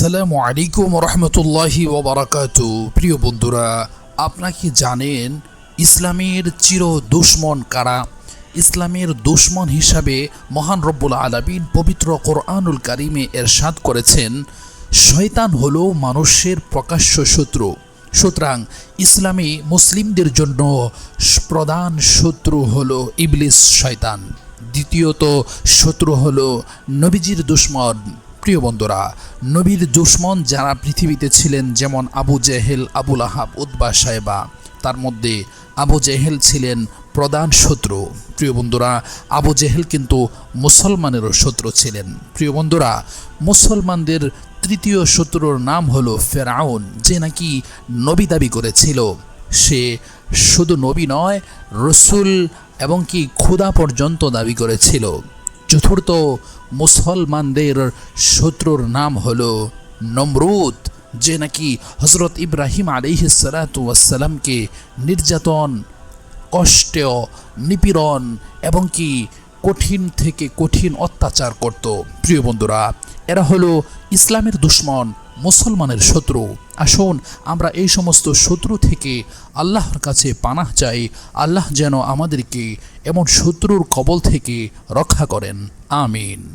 আসসালামু আলাইকুম রহমতুল্লাহি ওবরাকাতু প্রিয় বন্ধুরা, আপনারা কি জানেন ইসলামের চির দুশ্মন কারা? ইসলামের দুশ্মন হিসাবে মহান রব্বুল আলামিন পবিত্র কোরআনুল কারিমে এরশাদ করেছেন, শয়তান হল মানুষের প্রকাশ্য শত্রু। সুতরাং ইসলামী মুসলিমদের জন্য প্রধান শত্রু হল ইবলিস, শয়তান। দ্বিতীয়ত শত্রু হলো নবীজির দুশ্মন। প্রিয় বন্ধুরা, নবীর দুশ্মন যারা পৃথিবীতে ছিলেন, যেমন আবু জেহেল, আবুল আহাব উদ্বা সাহেবা, তার মধ্যে আবু জেহেল ছিলেন প্রধান শত্রু। প্রিয় বন্ধুরা, আবু জেহেল কিন্তু মুসলমানেরও শত্রু ছিলেন। প্রিয় বন্ধুরা, মুসলমানদের তৃতীয় শত্রুর নাম হলো ফেরাউন, যে নাকি নবী দাবি করেছিল। সে শুধু নবী নয়, রসুল এবং কি ক্ষুদা পর্যন্ত দাবি করেছিল। চতুর্থ মুসলমানদের শত্রুর নাম হলো নমরুদ, যে নাকি হজরত ইব্রাহিম আলিহিসালাতামকে নির্যাতন, কষ্ট নিপীড়ন এবং কি কঠিন থেকে কঠিন অত্যাচার করত। প্রিয় বন্ধুরা এরা হলো ইসলামের দুশ্মন, মুসলমানের শত্রু। আসুন, আমরা এই সমস্ত শত্রু থেকে আল্লাহর কাছে পানাহ চাই। আল্লাহ যেন আমাদেরকে এমন শত্রুর কবল থেকে রক্ষা করেন। আমিন।